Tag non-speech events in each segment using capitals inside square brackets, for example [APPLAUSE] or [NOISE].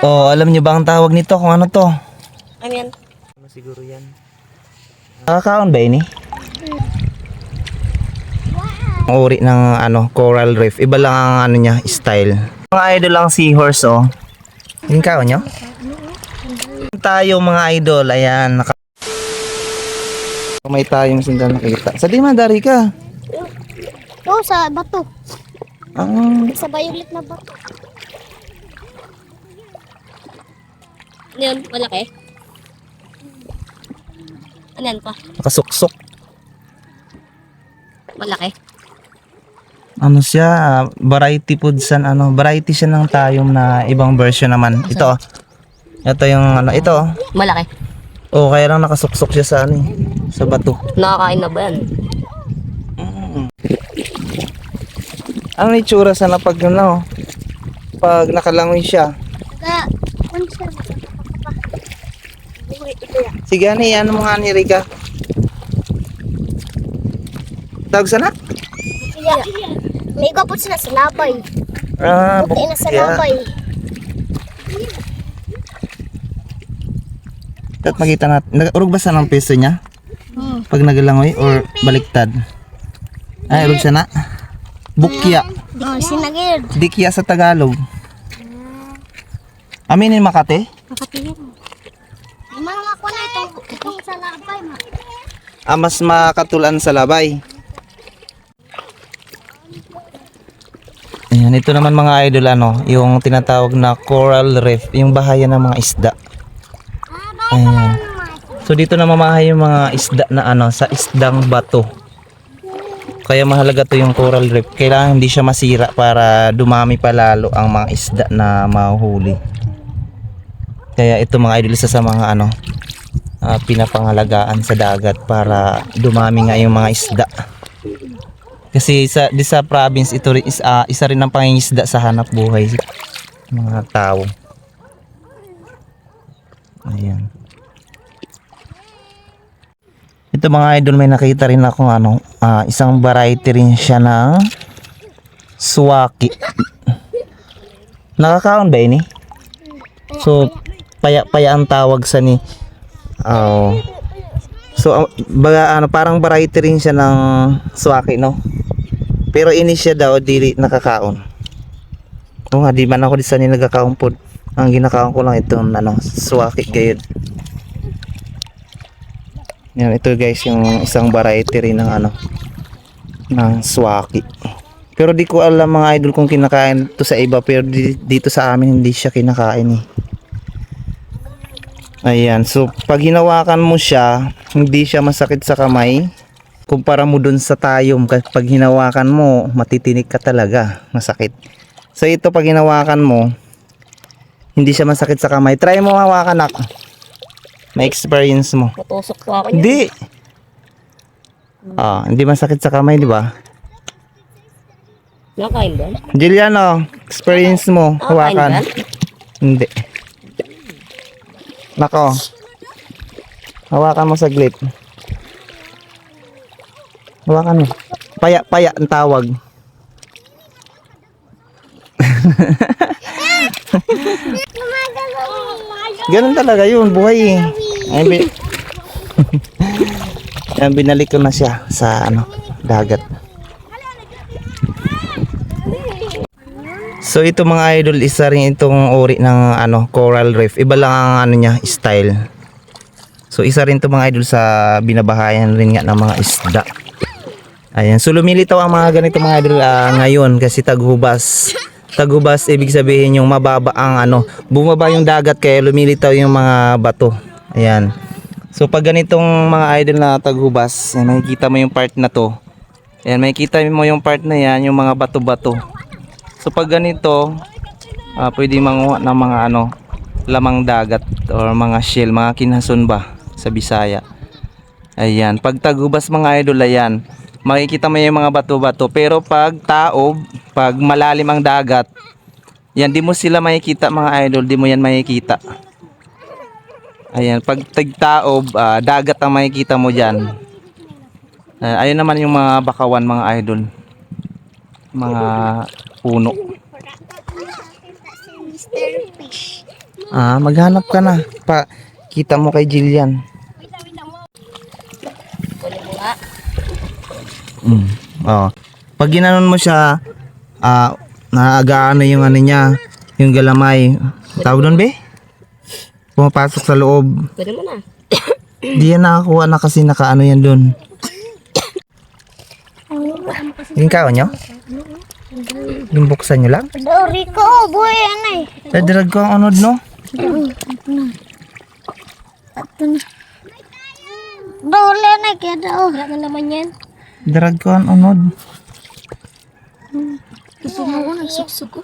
Oh, alam niyo ba ang tawag nito kung ano to? Ano yan? Ano siguro yan? Nakakaon ba ini? Ang uri ng ano, coral reef. Iba lang ang ano niya, style. Mga idol ang seahorse oh. Yung kao nyo? Tayo mga idol, ayan. Naka may tayong sindal nakita. Sa di madari ka. Oo, sa bato. Ah, Sa violet na bato. Ano yun? Malaki? Ano yan pa? nakasuksok. Malaki? Ano siya, variety food san ano, variety siya ng tayom na ibang version naman. Ito. oh. Ito yung ano, ito. oh. Malaki. Oh, kaya lang nakasuksok siya sa ano eh, sa bato. Nakakain na ba yan? Ano yung itsura sana pag ano, pag nakalangoy siya. Ka, siya? Sige, ani, ano mo nga ni Rika? Tawag sana? Yeah. May kapot sila sa labay. Ah, Buti na sa bukya. labay. At makita natin. Nag-urog ba sana ang peso niya? Hmm. Pag nagalangoy or baliktad? Ay, urog sana. Bukya. Oh, sinagid. Dikya sa Tagalog. Aminin Makate? Makatingin. Di man nga ko na itong, itong sa labay. Ma. Ah, mas makatulan sa labay. Ayan, ito naman mga idol ano, yung tinatawag na coral reef, yung bahayan ng mga isda. Ayan. So dito na mamahay yung mga isda na ano, sa isdang bato. Kaya mahalaga to yung coral reef. Kailangan hindi siya masira para dumami pa lalo ang mga isda na mahuhuli. Kaya ito mga idol isa sa mga ano, ah, pinapangalagaan sa dagat para dumami nga yung mga isda. Kasi sa di sa province ito rin is ah, isa rin ang pangingisda sa hanap buhay mga tao. Ayan. Ito mga idol may nakita rin ako ano, ah, isang variety rin siya ng suwaki. Nakakaon ba ini? So paya-paya ang tawag sa ni Oh. So baga ano parang variety rin siya ng suwaki no. Pero ini siya daw dili nakakaon. Oo nga di man ako di sa ni nagakaon pod. Ang ginakaon ko lang itong ano suwaki gayud. Yan ito guys yung isang variety rin ng ano ng suwaki. Pero di ko alam mga idol kung kinakain to sa iba pero di- dito sa amin hindi siya kinakain eh. Ayan, so pag hinawakan mo siya, hindi siya masakit sa kamay. Kumpara mo dun sa tayom, pag hinawakan mo, matitinik ka talaga, masakit. So ito pag hinawakan mo, hindi siya masakit sa kamay. Try mo hawakan ako. May experience mo. Matusok po ako. Hindi. Ah, hindi masakit sa kamay, di ba? Nakain ba? Juliano, experience mo, hawakan. Hindi. Nako. Hawakan mo saglit. Hawakan mo. Paya, paya ang tawag. [LAUGHS] Ganun talaga yun, buhay eh. Ay, [LAUGHS] binalik ko na siya sa ano, dagat. So ito mga idol, isa rin itong uri ng ano, coral reef. Iba lang ang ano niya, style. So isa rin itong mga idol sa binabahayan rin nga ng mga isda. Ayan, so lumilitaw ang mga ganito mga idol ah, ngayon kasi taghubas. Taghubas ibig sabihin yung mababa ang ano, bumaba yung dagat kaya lumilitaw yung mga bato. Ayan. So pag ganitong mga idol na taghubas, yan, makikita mo yung part na to. Ayan, makikita mo yung part na yan, yung mga bato-bato. So pag ganito, ah, pwede manguha ng mga ano, lamang dagat or mga shell, mga kinhason ba sa Bisaya. Ayan, pag tagubas mga idol ayan, makikita mo yung mga bato-bato. Pero pag taob, pag malalim ang dagat, yan, di mo sila makikita mga idol, di mo yan makikita. Ayan, pag tagtaob, ah, dagat ang makikita mo dyan. Ah, ayun naman yung mga bakawan mga idol. Mga puno. Mr. Fish. Ah, maghanap ka na. Pa, kita mo kay Jillian. Mm. Oh. Pag ginanon mo siya, ah, naagaan na yung ano niya, yung galamay. Tawag doon, be? Pumapasok sa loob. Pwede mo na. Di yan nakakuha na kasi nakaano yan doon. Yung kao nyo? Yung buksan nyo lang? Dori ko, boy, ano eh. Nadirag ko ang anod, no? Ito na. Dole na kaya daw. Wala na naman yan. Dirag ko ang anod. Gusto mo ko, nagsuksok ko.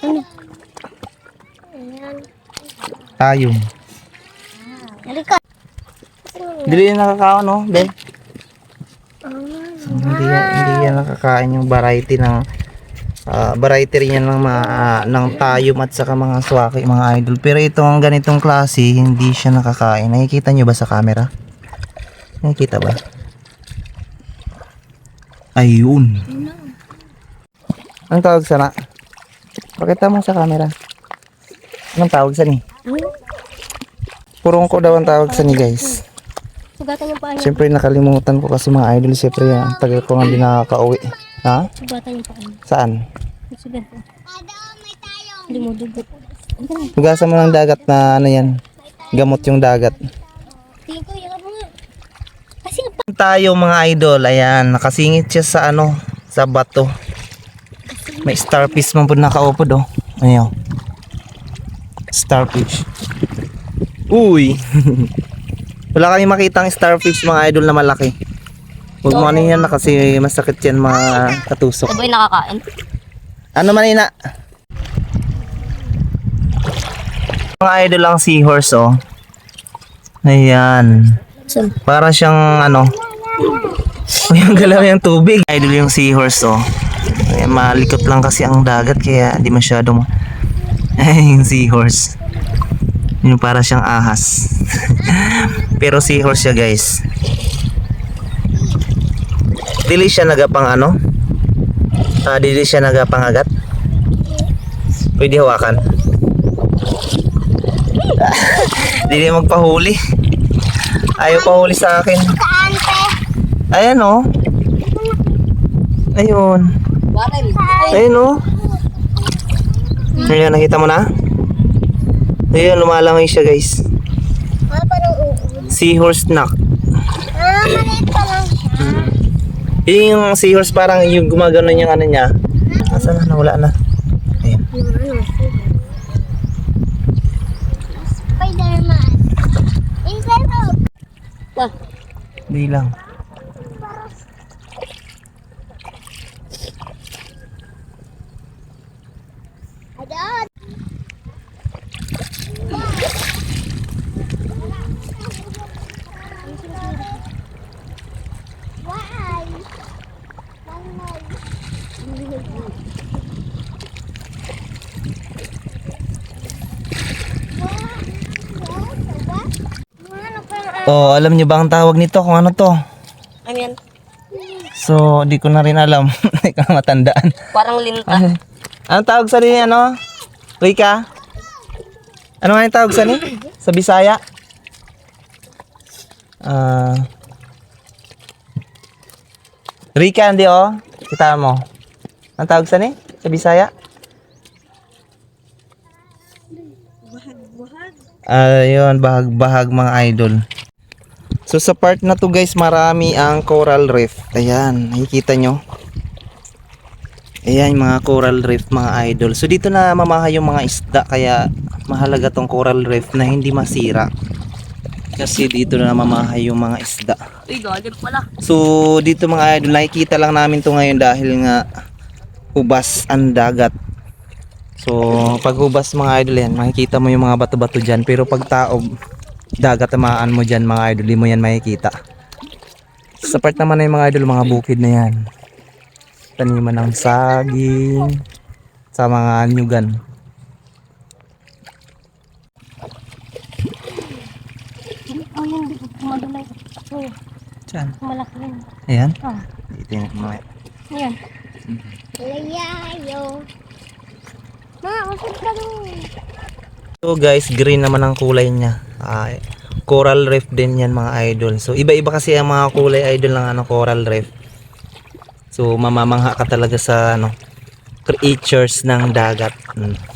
Ano? Ayan. Tayo. Halika. Dili yan nakakao, no? Be? Hindi yan, hindi yan nakakain yung variety ng ah, variety rin yan ng, mga, ah, ng tayom at saka mga swaki, mga idol. Pero itong ganitong klase, hindi siya nakakain. Nakikita nyo ba sa camera? Nakikita ba? Ayun. Anong tawag sana? Pakita mo sa camera. Anong tawag sa ni? Purong ko daw ang tawag sa ni guys. Sugatan yung paa niya. Siyempre nakalimutan ko kasi mga idol. Siyempre ang tagal ko nga di nakaka-uwi. Ha? Sugatan yung paa niya. Saan? Sugat ko. Hindi mo dugot. Hugasan mo ng dagat na ano yan. Gamot yung dagat. Tingin ko, mo nga. Kasi Tayo mga idol. Ayan. Nakasingit siya sa ano. Sa bato. May starfish man po nakaupod oh. Ayan. Starfish. Uy. [LAUGHS] Wala kami makitang starfish mga idol na malaki. Huwag mo ano yan na kasi masakit yan mga katusok. Sabay nakakain. Ano man ina? Mga idol lang seahorse oh. Ayan. Para siyang ano. Uy, ang [LAUGHS] galaw yung tubig. Idol yung seahorse oh. Ayan, malikot lang kasi ang dagat kaya di masyadong [LAUGHS] Ay, yung seahorse. Yung para siyang ahas. [LAUGHS] Pero seahorse siya guys. Dili siya nagapang ano? Ah, dili siya nagapangagat. Pwede hawakan. [LAUGHS] Dili magpahuli. Ayaw pahuli sa akin. Ayan oh. Ayun. Ayun oh. Ayun, nakita mo na? Ayun, lumalangoy siya guys. Ah. Seahorse knock. Ah, maliit pa lang siya. Yun yung seahorse parang yung gumagano yung ano niya. Asa na? Nawala na. Ayun. Spider-Man. Inside out. Ah, Di lang. Oh, alam niyo ba ang tawag nito kung ano to? Ano yan? So, di ko na rin alam. [LAUGHS] Hindi ko na matandaan. Parang linta. Ano, anong tawag sa rin ano? Rika? Ano nga yung tawag sa ni? Sa Bisaya? Ah... Rika, hindi oh. Kita mo. Ang tawag sa ni? Sa Bisaya? Ayun, bahag-bahag mga idol. So sa part na to guys, marami ang coral reef. Ayan, nakikita nyo. Ayan yung mga coral reef mga idol. So dito na mamaha yung mga isda kaya mahalaga tong coral reef na hindi masira. Kasi dito na mamaha yung mga isda. Uy, gagal pala. So dito mga idol nakikita lang namin to ngayon dahil nga hubas ang dagat. So pag hubas mga idol yan makikita mo yung mga bato-bato dyan pero pag taob dagat tamaan mo dyan mga idol di mo yan makikita. Sa part naman na yung mga idol mga bukid na yan. Taniman ng saging sa mga nyugan. Oh, yun. Madulay. Oh, Diyan. malaki yun. Ayan. Ah, Tingnan mo. ayan. Layayo. Ma, masod ka doon. So guys, green naman ang kulay niya. Ay, coral reef din yan mga idol. So iba-iba kasi ang mga kulay idol ng ano coral reef. So mamamangha ka talaga sa ano creatures ng dagat. Mm.